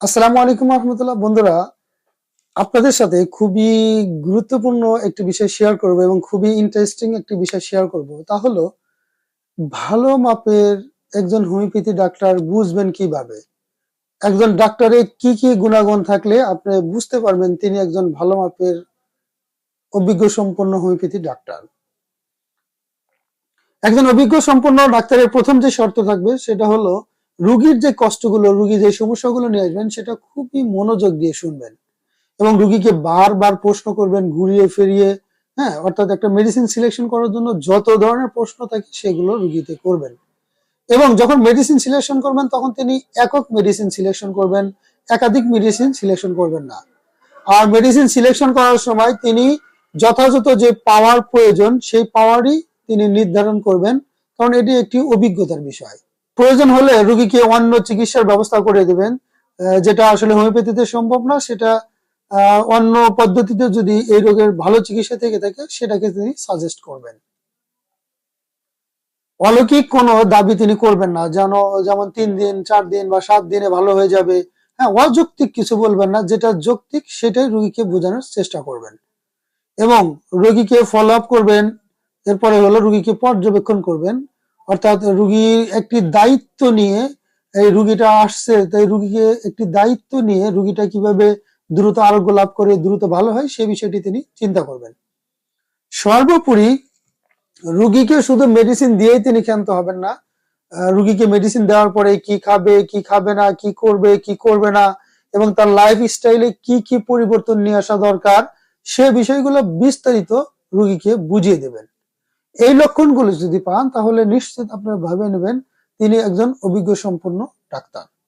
আসসালামু আলাইকুম রহমতুল্লাহ। বন্ধুরা, আপনাদের সাথে খুবই গুরুত্বপূর্ণ একটি বিষয় শেয়ার করব এবং খুবই ইন্টারেস্টিং একটি বিষয় শেয়ার করব। তা হলো, ভালো মাপের একজন হোমিওপ্যাথি ডাক্তার বুঝবেন কীভাবে? একজন ডাক্তারের কি কি গুণাগুণ থাকলে আপনি বুঝতে পারবেন তিনি একজন ভালো মাপের অভিজ্ঞ সম্পন্ন হোমিওপ্যাথি ডাক্তার একজন অভিজ্ঞ সম্পন্ন ডাক্তারের প্রথম যে শর্ত থাকবে, সেটা হলো রুগীর যে কষ্টগুলো, রুগী যে সমস্যাগুলো নিয়ে আসবেন, সেটা খুবই মনোযোগ দিয়ে শুনবেন। এবং রুগীকে বারবার প্রশ্ন করবেন, ঘুরিয়ে ফিরিয়ে হ্যাঁ অর্থাৎ একটা মেডিসিন সিলেকশন করার জন্য যত ধরনের প্রশ্ন থাকে, সেগুলো রুগীতে করবেন। এবং যখন মেডিসিন সিলেকশন করবেন, তখন তিনি একক মেডিসিন সিলেকশন করবেন, একাধিক মেডিসিন সিলেকশন করবেন না। আর মেডিসিন সিলেকশন করার সময় তিনি যথাযথ যে পাওয়ার প্রয়োজন, সেই পাওয়ারই তিনি নির্ধারণ করবেন, কারণ এটি একটি অভিজ্ঞতার বিষয়। প্রয়োজন হলে রুগীকে অন্য চিকিৎসার ব্যবস্থা করে দেবেন যেটা আসলে হোমিওপ্যাথিতে সম্ভব না, সেটা অন্য পদ্ধতিতে যদি এই রোগের ভালো চিকিৎসা থেকে থাকে, সেটাকে তিনি সাজেস্ট করবেন। অলৌকিক কোনো দাবি তিনি করবেন না, যেন, যেমন তিন দিন, চার দিন বা সাত দিনে ভালো হয়ে যাবে। হ্যাঁ অযৌক্তিক কিছু বলবেন না, যেটা যৌক্তিক সেটাই রুগীকে বোঝানোর চেষ্টা করবেন। এবং রোগীকে ফলো আপ করবেন, এরপরে হলো রুগীকে পর্যবেক্ষণ করবেন অর্থাৎ রুগীর একটি দায়িত্ব নিয়ে এই রুগীটা আসছে, তাই রুগীকে একটি দায়িত্ব নিয়ে রুগীটা কীভাবে দ্রুত আরোগ্য লাভ করে, দ্রুত ভালো হয়, সে বিষয়টি তিনি চিন্তা করবেন। সর্বোপরি রুগীকে শুধু মেডিসিন দিয়েই তিনি ক্ষান্ত হবেন না। রুগীকে মেডিসিন দেওয়ার পরে কি খাবে কি খাবে না, কি করবে কি করবে না, এবং তার লাইফ স্টাইলে কি কি পরিবর্তন নিয়ে আসা দরকার, সে বিষয়গুলো বিস্তারিত রুগীকে বুঝিয়ে দেবেন। এই লক্ষণগুলো যদি পান তাহলে নিশ্চিত আপনারা ভাবে নেবেন তিনি একজন অভিজ্ঞ সম্পন্ন ডাক্তার।